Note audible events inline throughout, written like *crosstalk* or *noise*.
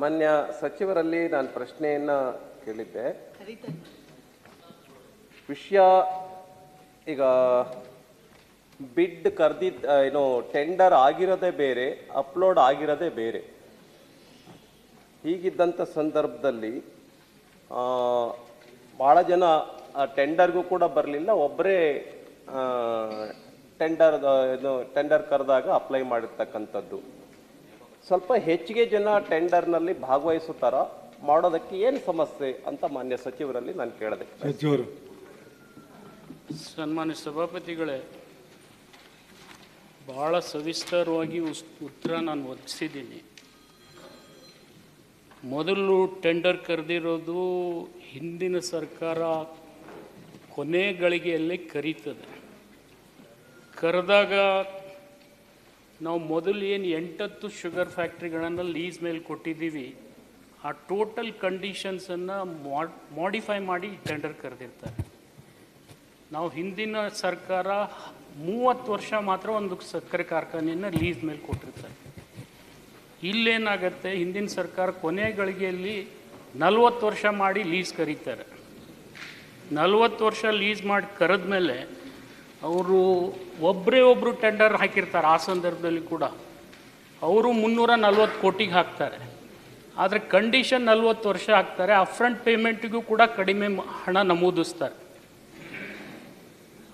ಮಾನ್ಯ ಸಚಿವರಲ್ಲಿ ನಾನು ಪ್ರಶ್ನೆಯನ್ನ ಕೇಳಿದ್ದೆ. ವಿಷಯ ಈಗ ಬಿಡ್ ಕರೆದಿದ್ದ ಏನು ಟೆಂಡರ್ ಆಗಿರೋದೇ ಬೇರೆ, ಅಪ್ಲೋಡ್ ಆಗಿರೋದೇ ಬೇರೆ. ಹೀಗಿದ್ದಂಥ ಸಂದರ್ಭದಲ್ಲಿ ಭಾಳ ಜನ ಟೆಂಡರ್ಗೂ ಕೂಡ ಬರಲಿಲ್ಲ. ಒಬ್ಬರೇ ಟೆಂಡರ್ ಏನು ಟೆಂಡರ್ ಕರೆದಾಗ ಅಪ್ಲೈ ಮಾಡಿರ್ತಕ್ಕಂಥದ್ದು. ಸ್ವಲ್ಪ ಹೆಚ್ಚಿಗೆ ಜನ ಟೆಂಡರ್ನಲ್ಲಿ ಭಾಗವಹಿಸುತ್ತಾರ ಮಾಡೋದಕ್ಕೆ ಏನು ಸಮಸ್ಯೆ ಅಂತ ಮಾನ್ಯ ಸಚಿವರಲ್ಲಿ ನಾನು ಕೇಳಿದೆ. ಸಚಿವರು. ಸನ್ಮಾನ್ಯ ಸಭಾಪತಿಗಳೇ ಭಾಳ ಸವಿಸ್ತಾರವಾಗಿ ಉಸ್- ಉತ್ತರ ನಾನು ಒದಗಿಸಿದ್ದೀನಿ ಮೊದಲು ಟೆಂಡರ್ ಕರೆದಿರೋದು ಹಿಂದಿನ ಸರ್ಕಾರ ಕೊನೆ ಗಳಿಗೆಯಲ್ಲಿ ಕರೀತದೆ. ಕರೆದಾಗ ನಾವು ಮೊದಲು ಏನು ಎಂಟತ್ತು ಶುಗರ್ ಫ್ಯಾಕ್ಟ್ರಿಗಳನ್ನು ಲೀಸ್ ಮೇಲೆ ಕೊಟ್ಟಿದ್ದೀವಿ, ಆ ಟೋಟಲ್ ಕಂಡೀಷನ್ಸನ್ನು ಮಾಡಿಫೈ ಮಾಡಿ ಟೆಂಡರ್ ಕರೆದಿರ್ತಾರೆ. ನಾವು ಹಿಂದಿನ ಸರ್ಕಾರ ಮೂವತ್ತು ವರ್ಷ ಮಾತ್ರ ಒಂದು ಸಕ್ಕರೆ ಕಾರ್ಖಾನೆಯನ್ನು ಲೀಸ್ ಮೇಲೆ ಕೊಟ್ಟಿರ್ತಾರೆ. ಇಲ್ಲೇನಾಗತ್ತೆ, ಹಿಂದಿನ ಸರ್ಕಾರ ಕೊನೆ ಗಳಿಗೆಯಲ್ಲಿ ನಲ್ವತ್ತು ವರ್ಷ ಮಾಡಿ ಲೀಸ್ ಕರೀತಾರೆ. ನಲ್ವತ್ತು ವರ್ಷ ಲೀಸ್ ಮಾಡಿ ಕರೆದ ಮೇಲೆ ಅವರು ಒಬ್ಬರೇ ಒಬ್ಬರು ಟೆಂಡರ್ ಹಾಕಿರ್ತಾರೆ, ಆ ಸಂದರ್ಭದಲ್ಲಿ ಕೂಡ. ಅವರು ಮುನ್ನೂರ ನಲ್ವತ್ತು ಕೋಟಿಗೆ ಹಾಕ್ತಾರೆ. ಆದರೆ ಕಂಡೀಷನ್ ನಲ್ವತ್ತು ವರ್ಷ ಹಾಕ್ತಾರೆ ಅಫ್ರಂಟ್ ಪೇಮೆಂಟಿಗೂ ಕೂಡ ಕಡಿಮೆ ಹಣ ನಮೂದಿಸ್ತಾರೆ.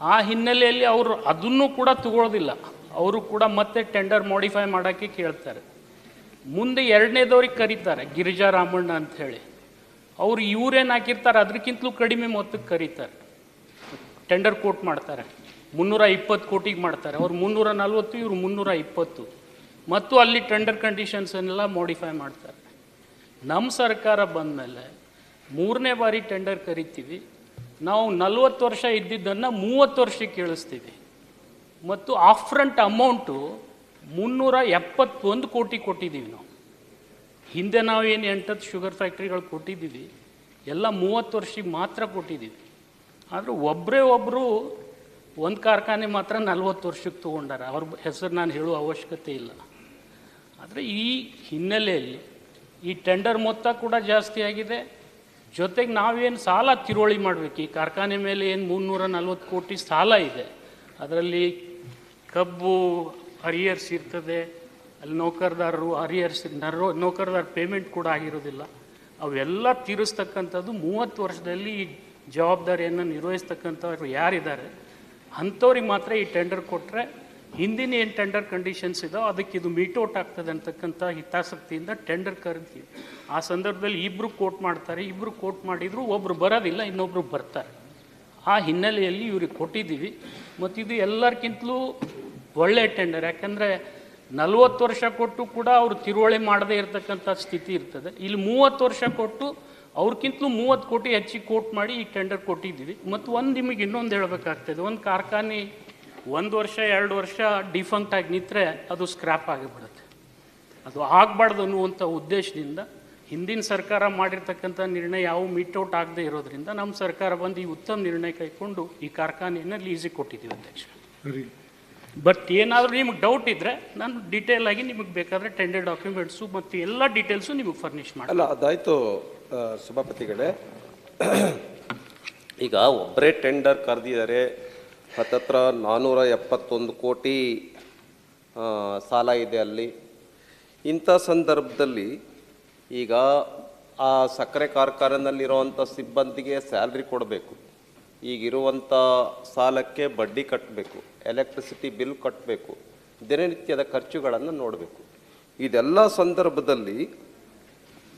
ಆ ಹಿನ್ನೆಲೆಯಲ್ಲಿ ಅವರು ಅದನ್ನು ಕೂಡ ತಗೊಳ್ಳೋದಿಲ್ಲ ಅವರು ಕೂಡ ಮತ್ತೆ ಟೆಂಡರ್ ಮಾಡಿಫೈ ಮಾಡೋಕ್ಕೆ ಕೇಳ್ತಾರೆ. ಮುಂದೆ ಎರಡನೇದವ್ರಿಗೆ ಕರೀತಾರೆ, ಗಿರಿಜಾ ರಾಮಣ್ಣ ಅಂತ ಹೇಳಿ. ಅವರು ಇವ್ರೇನು ಹಾಕಿರ್ತಾರೆ, ಅದಕ್ಕಿಂತಲೂ ಕಡಿಮೆ ಮೊತ್ತಕ್ಕೆ ಕರೀತಾರೆ. ಟೆಂಡರ್ ಕೋಟ್ ಮಾಡ್ತಾರೆ. ಮುನ್ನೂರ ಇಪ್ಪತ್ತು ಕೋಟಿಗೆ ಮಾಡ್ತಾರೆ. ಅವ್ರು ಮುನ್ನೂರ ನಲ್ವತ್ತು ಇವರು ಮುನ್ನೂರ ಇಪ್ಪತ್ತು ಮತ್ತು ಅಲ್ಲಿ ಟೆಂಡರ್ ಕಂಡೀಷನ್ಸನ್ನೆಲ್ಲ ಮಾಡಿಫೈ ಮಾಡ್ತಾರೆ. ನಮ್ಮ ಸರ್ಕಾರ ಬಂದ ಮೇಲೆ ಮೂರನೇ ಬಾರಿ ಟೆಂಡರ್ ಕರಿತೀವಿ. ನಾವು ನಲ್ವತ್ತು ವರ್ಷ ಇದ್ದಿದ್ದನ್ನು ಮೂವತ್ತು ವರ್ಷಕ್ಕೆ ಕೇಳಿಸ್ತೀವಿ ಮತ್ತು ಆಫ್ರಂಟ್ ಅಮೌಂಟು ಮುನ್ನೂರ ಎಪ್ಪತ್ತೊಂದು ಕೋಟಿ ಕೊಟ್ಟಿದ್ದೀವಿ ನಾವು. ಹಿಂದೆ ನಾವೇನು ಎಂಟತ್ತು ಶುಗರ್ ಫ್ಯಾಕ್ಟ್ರಿಗಳು ಕೊಟ್ಟಿದ್ದೀವಿ. ಎಲ್ಲ ಮೂವತ್ತು ವರ್ಷಕ್ಕೆ ಮಾತ್ರ ಕೊಟ್ಟಿದ್ದೀವಿ. ಆದರೆ ಒಬ್ಬರೇ ಒಬ್ಬರು ಒಂದು ಕಾರ್ಖಾನೆ ಮಾತ್ರ ನಲ್ವತ್ತು ವರ್ಷಕ್ಕೆ ತೊಗೊಂಡಾರ. ಅವ್ರ ಹೆಸರು ನಾನು ಹೇಳುವ ಅವಶ್ಯಕತೆ ಇಲ್ಲ. ಆದರೆ ಈ ಹಿನ್ನೆಲೆಯಲ್ಲಿ ಈ ಟೆಂಡರ್ ಮೊತ್ತ ಕೂಡ ಜಾಸ್ತಿ ಆಗಿದೆ. ಜೊತೆಗೆ ನಾವೇನು ಸಾಲ ತಿರುವಳಿ ಮಾಡಬೇಕು? ಈ ಕಾರ್ಖಾನೆ ಮೇಲೆ ಏನು ಮುನ್ನೂರ ನಲ್ವತ್ತು ಕೋಟಿ ಸಾಲ ಇದೆ. ಅದರಲ್ಲಿ ಕಬ್ಬು ಅರಿಯರ್ಸ್ ಇರ್ತದೆ. ಅಲ್ಲಿ ನೌಕರದಾರರು ಅರಿಯರ್ಸ್ ನರೋ, ನೌಕರದಾರ ಪೇಮೆಂಟ್ ಕೂಡ ಆಗಿರೋದಿಲ್ಲ. ಅವೆಲ್ಲ ತೀರಿಸ್ತಕ್ಕಂಥದ್ದು ಮೂವತ್ತು ವರ್ಷದಲ್ಲಿ ಈ ಜವಾಬ್ದಾರಿಯನ್ನು ನಿರ್ವಹಿಸ್ತಕ್ಕಂಥವ್ರು ಯಾರಿದ್ದಾರೆ? ಅಂಥವ್ರಿಗೆ ಮಾತ್ರ ಈ ಟೆಂಡರ್ ಕೊಟ್ಟರೆ ಹಿಂದಿನ ಏನು ಟೆಂಡರ್ ಕಂಡೀಷನ್ಸ್ ಇದೋ ಅದಕ್ಕೆ ಇದು ಮೀಟೌಟ್ ಆಗ್ತದೆ ಅಂತಕ್ಕಂಥ ಹಿತಾಸಕ್ತಿಯಿಂದ ಟೆಂಡರ್ ಕರೆದಿ ಆ ಸಂದರ್ಭದಲ್ಲಿ ಇಬ್ಬರು ಕೋಟ್ ಮಾಡ್ತಾರೆ ಇಬ್ಬರು ಕೋಟ್ ಮಾಡಿದರೂ ಒಬ್ಬರು ಬರೋದಿಲ್ಲ ಇನ್ನೊಬ್ಬರು ಬರ್ತಾರೆ. ಆ ಹಿನ್ನೆಲೆಯಲ್ಲಿ ಇವ್ರಿಗೆ ಕೊಟ್ಟಿದ್ದೀವಿ. ಮತ್ತು ಇದು ಎಲ್ಲರಿಗಿಂತಲೂ ಒಳ್ಳೆ ಟೆಂಡರ್ ಯಾಕಂದರೆ ನಲ್ವತ್ತು ವರ್ಷ ಕೊಟ್ಟು ಕೂಡ ಅವರು ತಿರುವಳಿ ಮಾಡದೇ ಇರತಕ್ಕಂಥ ಸ್ಥಿತಿ ಇರ್ತದೆ. ಇಲ್ಲಿ ಮೂವತ್ತು ವರ್ಷ ಕೊಟ್ಟು ಅವ್ರಕ್ಕಿಂತಲೂ ಮೂವತ್ತು ಕೋಟಿ ಹೆಚ್ಚಿಗೆ ಕೋಟ್ ಮಾಡಿ ಈ ಟೆಂಡರ್ ಕೊಟ್ಟಿದ್ದೀವಿ. ಮತ್ತು ಒಂದು ನಿಮಗೆ ಇನ್ನೊಂದು ಹೇಳಬೇಕಾಗ್ತದೆ. ಒಂದು ಕಾರ್ಖಾನೆ ಒಂದು ವರ್ಷ ಎರಡು ವರ್ಷ ಡಿಫಂಕ್ಟ್ ಆಗಿ ನಿಂತರೆ ಅದು ಸ್ಕ್ರ್ಯಾಪ್ ಆಗಿಬಿಡುತ್ತೆ. ಅದು ಆಗಬಾರ್ದು ಅನ್ನುವಂಥ ಉದ್ದೇಶದಿಂದ ಹಿಂದಿನ ಸರ್ಕಾರ ಮಾಡಿರ್ತಕ್ಕಂಥ ನಿರ್ಣಯ ಯಾವ ಔಟ್ ಆಗದೆ ಇರೋದ್ರಿಂದ ನಮ್ಮ ಸರ್ಕಾರ ಬಂದು ಈ ಉತ್ತಮ ನಿರ್ಣಯ ಕೈಕೊಂಡು ಈ ಕಾರ್ಖಾನೆಯನ್ನು ಲೀಸಿಗೆ ಕೊಟ್ಟಿದ್ದೀವಿ ಅಧ್ಯಕ್ಷ. ಬಟ್ ಏನಾದರೂ ನಿಮಗೆ ಡೌಟ್ ಇದ್ದರೆ ನಾನು ಡೀಟೇಲ್ ಆಗಿ ನಿಮಗೆ ಬೇಕಾದರೆ ಟೆಂಡರ್ ಡಾಕ್ಯುಮೆಂಟ್ಸು ಮತ್ತು ಎಲ್ಲ ಡೀಟೇಲ್ಸು ನಿಮಗೆ ಫರ್ನಿಷ್ ಮಾಡಿ ಅಲ್ಲ ಅದಾಯ್ತು. ಸಭಾಪತಿಗಳೇ. *coughs* ಈಗ ಒಬ್ಬರೇ ಟೆಂಡರ್ ಕರೆದಿದ್ದಾರೆ. ಹತ್ತತ್ರ ನಾನ್ನೂರ ಎಪ್ಪತ್ತೊಂದು ಕೋಟಿ ಸಾಲ ಇದೆ ಅಲ್ಲಿ. ಇಂಥ ಸಂದರ್ಭದಲ್ಲಿ ಈಗ ಆ ಸಕ್ಕರೆ ಕಾರ್ಖಾನೆಯಲ್ಲಿರುವಂಥ ಸಿಬ್ಬಂದಿಗೆ ಸ್ಯಾಲ್ರಿ ಕೊಡಬೇಕು. ಈಗಿರುವಂಥ ಸಾಲಕ್ಕೆ ಬಡ್ಡಿ ಕಟ್ಟಬೇಕು ಎಲೆಕ್ಟ್ರಿಸಿಟಿ ಬಿಲ್ ಕಟ್ಟಬೇಕು ದಿನನಿತ್ಯದ ಖರ್ಚುಗಳನ್ನು ನೋಡಬೇಕು. ಇದೆಲ್ಲ ಸಂದರ್ಭದಲ್ಲಿ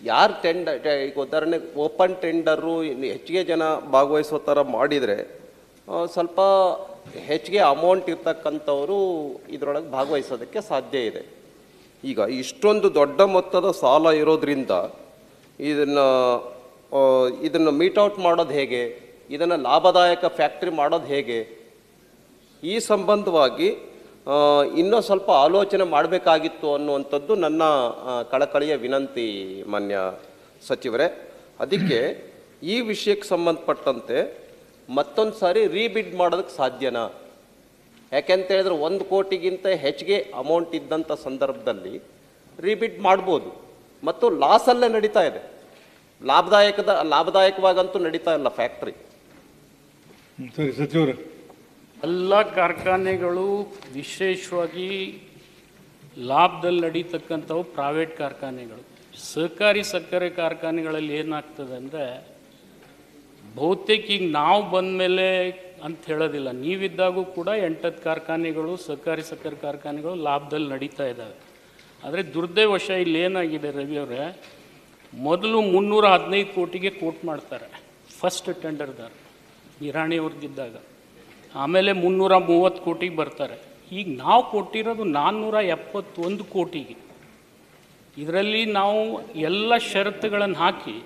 ಯಾರು ಟೆಂಡರ್ ಈಗ ಉದಾಹರಣೆ ಓಪನ್ ಟೆಂಡರು ಇನ್ನು ಹೆಚ್ಚಿಗೆ ಜನ ಭಾಗವಹಿಸೋ ಥರ ಮಾಡಿದರೆ ಸ್ವಲ್ಪ ಹೆಚ್ಚಿಗೆ ಅಮೌಂಟ್ ಇರ್ತಕ್ಕಂಥವರು ಇದರೊಳಗೆ ಭಾಗವಹಿಸೋದಕ್ಕೆ ಸಾಧ್ಯ ಇದೆ. ಈಗ ಇಷ್ಟೊಂದು ದೊಡ್ಡ ಮೊತ್ತದ ಸಾಲ ಇರೋದ್ರಿಂದ ಇದನ್ನು ಇದನ್ನು ಔಟ್ ಮಾಡೋದು ಹೇಗೆ, ಇದನ್ನು ಲಾಭದಾಯಕ ಫ್ಯಾಕ್ಟ್ರಿ ಮಾಡೋದು ಹೇಗೆ, ಈ ಸಂಬಂಧವಾಗಿ ಇನ್ನೂ ಸ್ವಲ್ಪ ಆಲೋಚನೆ ಮಾಡಬೇಕಾಗಿತ್ತು ಅನ್ನುವಂಥದ್ದು ನನ್ನ ಕಳಕಳಿಯ ವಿನಂತಿ ಮಾನ್ಯ ಸಚಿವರೇ. ಅದಕ್ಕೆ ಈ ವಿಷಯಕ್ಕೆ ಸಂಬಂಧಪಟ್ಟಂತೆ ಮತ್ತೊಂದು ಸಾರಿ ರೀಬಿಡ್ ಮಾಡೋದಕ್ಕೆ ಸಾಧ್ಯನಾ? ಯಾಕೆಂತ ಹೇಳಿದ್ರೆ ಒಂದು ಕೋಟಿಗಿಂತ ಹೆಚ್ಚಿಗೆ ಅಮೌಂಟ್ ಇದ್ದಂಥ ಸಂದರ್ಭದಲ್ಲಿ ರೀಬಿಡ್ ಮಾಡ್ಬೋದು. ಮತ್ತು ಲಾಸಲ್ಲೇ ನಡೀತಾ ಇದೆ. ಲಾಭದಾಯಕದ, ಲಾಭದಾಯಕವಾಗಂತೂ ನಡೀತಾ ಇಲ್ಲ ಫ್ಯಾಕ್ಟ್ರಿ ಸರಿ ಸಚಿವರು. ಎಲ್ಲ ಕಾರ್ಖಾನೆಗಳು ವಿಶೇಷವಾಗಿ ಲಾಭದಲ್ಲಿ ನಡೀತಕ್ಕಂಥವು ಪ್ರೈವೇಟ್ ಕಾರ್ಖಾನೆಗಳು. ಸಹಕಾರಿ ಸಕ್ಕರೆ ಕಾರ್ಖಾನೆಗಳಲ್ಲಿ ಏನಾಗ್ತದೆ ಅಂದರೆ ಬಹುತೇಕ ಈಗ ನಾವು ಬಂದ ಮೇಲೆ ಅಂತ ಹೇಳೋದಿಲ್ಲ. ನೀವಿದ್ದಾಗೂ ಕೂಡ ಎಂಟತ್ತು ಕಾರ್ಖಾನೆಗಳು ಸಹಕಾರಿ ಸಕ್ಕರೆ ಕಾರ್ಖಾನೆಗಳು ಲಾಭದಲ್ಲಿ ನಡೀತಾ ಇದ್ದಾವೆ. ಆದರೆ ದುರ್ದೈವಶ ಇಲ್ಲಿ ಏನಾಗಿದೆ ರವಿ ಅವರೇ, ಮೊದಲು ಮುನ್ನೂರ ಹದಿನೈದು ಕೋಟಿಗೆ ಕೋಟ್ ಮಾಡ್ತಾರೆ ಫಸ್ಟ್ ಟೆಂಡರ್ದಾರ ಇರಾಣಿಯವ್ರದ್ದಿದ್ದಾಗ ಆಮೇಲೆ ಮುನ್ನೂರ ಮೂವತ್ತು ಕೋಟಿಗೆ ಬರ್ತಾರೆ. ಈಗ ನಾವು ಕೊಟ್ಟಿರೋದು ನಾನ್ನೂರ ಎಪ್ಪತ್ತೊಂದು ಕೋಟಿಗೆ. ಇದರಲ್ಲಿ ನಾವು ಎಲ್ಲ ಷರತ್ತುಗಳನ್ನು ಹಾಕಿ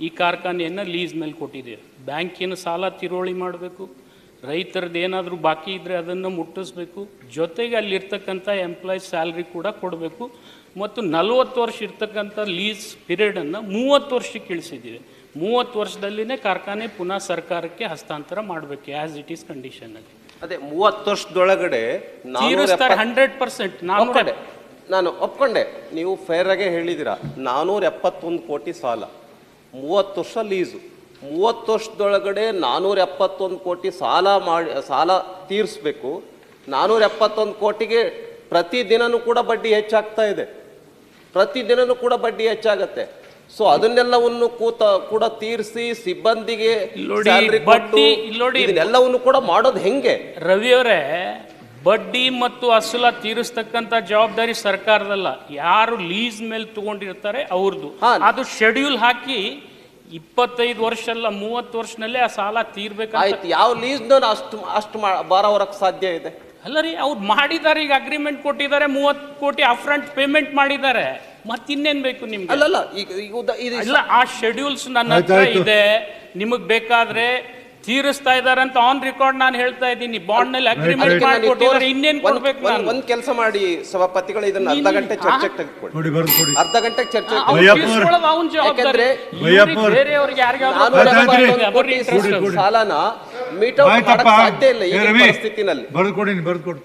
ಈ ಕಾರ್ಖಾನೆಯನ್ನು ಲೀಸ್ ಮೇಲೆ ಕೊಟ್ಟಿದ್ದೇವೆ. ಬ್ಯಾಂಕಿನ ಸಾಲ ತಿರುವಳಿ ಮಾಡಬೇಕು? ರೈತರದ್ದು ಏನಾದರೂ ಬಾಕಿ ಇದ್ದರೆ ಅದನ್ನು ಮುಟ್ಟಿಸ್ಬೇಕು. ಜೊತೆಗೆ ಅಲ್ಲಿರ್ತಕ್ಕಂಥ ಎಂಪ್ಲಾಯೀಸ್ ಸ್ಯಾಲ್ರಿ ಕೂಡ ಕೊಡಬೇಕು. ಮತ್ತು ನಲವತ್ತು ವರ್ಷ ಇರ್ತಕ್ಕಂಥ ಲೀಸ್ ಪೀರಿಯಡನ್ನು ಮೂವತ್ತು ವರ್ಷಕ್ಕೆ ಇಳಿಸಿದ್ದೀವಿ. ಮೂವತ್ತು ವರ್ಷದಲ್ಲಿನೇ ಕಾರ್ಖಾನೆ ಪುನಃ ಸರ್ಕಾರಕ್ಕೆ ಹಸ್ತಾಂತರ ಮಾಡಬೇಕು ಆ್ಯಸ್ ಇಟ್ ಈಸ್ ಕಂಡೀಷನಲ್ಲಿ ಅದೇ ಮೂವತ್ತು ವರ್ಷದೊಳಗಡೆ ನಾನ್ನೂರ ಹಂಡ್ರೆಡ್ ಪರ್ಸೆಂಟ್ ನಾನು ಕಡೆ ನಾನು ಒಪ್ಕೊಂಡೆ. ನೀವು ಫೇರಾಗೆ ಆಗೇ ಹೇಳಿದ್ದೀರಾ. ನಾನೂರ ಎಪ್ಪತ್ತೊಂದು ಕೋಟಿ ಸಾಲ. ಮೂವತ್ತು ವರ್ಷ ಲೀಸು ಮೂವತ್ತು ವರ್ಷದೊಳಗಡೆ ನಾನೂರ ಎಪ್ಪತ್ತೊಂದು ಕೋಟಿ ಸಾಲ ಮಾಡಿ ಸಾಲ ತೀರಿಸ್ಬೇಕು. ನಾನ್ನೂರ ಎಪ್ಪತ್ತೊಂದು ಕೋಟಿಗೆ ಪ್ರತಿದಿನನೂ ಕೂಡ ಬಡ್ಡಿ ಹೆಚ್ಚಾಗ್ತಾ ಇದೆ. ಪ್ರತಿದಿನನೂ ಕೂಡ ಬಡ್ಡಿ ಹೆಚ್ಚಾಗತ್ತೆ. ಸೊ ಅದನ್ನೆಲ್ಲವನ್ನು ಕೂತ ಕೂಡ ತೀರಿಸಿ ಸಿಬ್ಬಂದಿಗೆ. ಇದನ್ನೆಲ್ಲವನ್ನು ಕೂಡ ಮಾಡೋದು ಹೆಂಗೆ? ರವಿಯವರೇ ಬಡ್ಡಿ ಮತ್ತು ಅಸಲ ತೀರಿಸ್ತಕ್ಕಂಥ ಜವಾಬ್ದಾರಿ ಸರ್ಕಾರದಲ್ಲ. ಯಾರು ಲೀಸ್ ಮೇಲೆ ತಗೊಂಡಿರ್ತಾರೆ ಅವ್ರದ್ದು. ಅದು ಶೆಡ್ಯೂಲ್ ಹಾಕಿ ಇಪ್ಪತ್ತೈದು ವರ್ಷ ಅಲ್ಲ ಮೂವತ್ತು ವರ್ಷನಲ್ಲೇ ಆ ಸಾಲ ತೀರ್ಬೇಕಾಯ್ತು ಆಯ್ತು ಯಾವ ಲೀಸ್ ಅಷ್ಟು ಅಷ್ಟು ಮಾ- ಹೊರಕ್ಕೆ ಸಾಧ್ಯ ಇದೆ. ಅಲ್ಲ ರೀ ಅವ್ರು ಮಾಡಿದ್ದಾರೆ ಈಗ ಅಗ್ರಿಮೆಂಟ್ ಕೊಟ್ಟಿದ್ದಾರೆ ಮೂವತ್ತು ಕೋಟಿ ಅಫ್ರಂಟ್ ಪೇಮೆಂಟ್ ಮಾಡಿದ್ದಾರೆ. ಮತ್ತಿನ್ನೇನ್ ಬೇಕು ನಿಮ್ಗೆ? ಅಲ್ಲಲ್ಲ ಈಗ ಈಗ ಉದ- ಇದು ಇಲ್ಲ ಆ ಶೆಡ್ಯೂಲ್ಸ್ ನನ್ನ ಹತ್ರ ಇದೆ. ನಿಮಗ್ ಬೇಕಾದ್ರೆ ತೀರಿಸ್ತಾ ಇದಾರೆ ಅಂತ ಆನ್ ರೆಕಾರ್ಡ್ ನಾನು ಹೇಳ್ತಾ ಇದ್ದೀನಿ. ಬಾಂಡ್ನಲ್ಲಿ ಅಗ್ರಿಮೆಂಟ್ ಮಾಡಿಕೊಟ್ಟಿದ್ದಾರೆ. ಇನ್ನೇನ್ ಕೊಡ್ಬೇಕು ಒಂದ್- ನಾನು? ಒಂದ್ ಕೆಲಸ ಮಾಡಿ ಸಭಾಪತಿಗಳು ಇದನ್ನ ಅರ್ಧ ಗಂಟೆ ಚರ್ಚೆ ಕೊಡಿ ಬರೆದು ಕೊಡಿ. ಅರ್ಧ ಗಂಟೆ ಚರ್ಚೆ ಅವ್ನ್ ಜವಾಬ್ದಾರಿ. ಬೇರೆಯವ್ರಿಗೆ ಯಾರಿಗಾದ್ರೂ. ಸಾಲನ ಮೀಟ್ ಔಟ್ ಮಾಡಕ್ ಸಾಧ್ಯ ಇಲ್ಲ ಈ ಪರಿಸ್ಥಿತಿನಲ್ಲಿ. ಬರೆದು ಕೊಡಿ ಬರೆದು ಕೊಡಿ.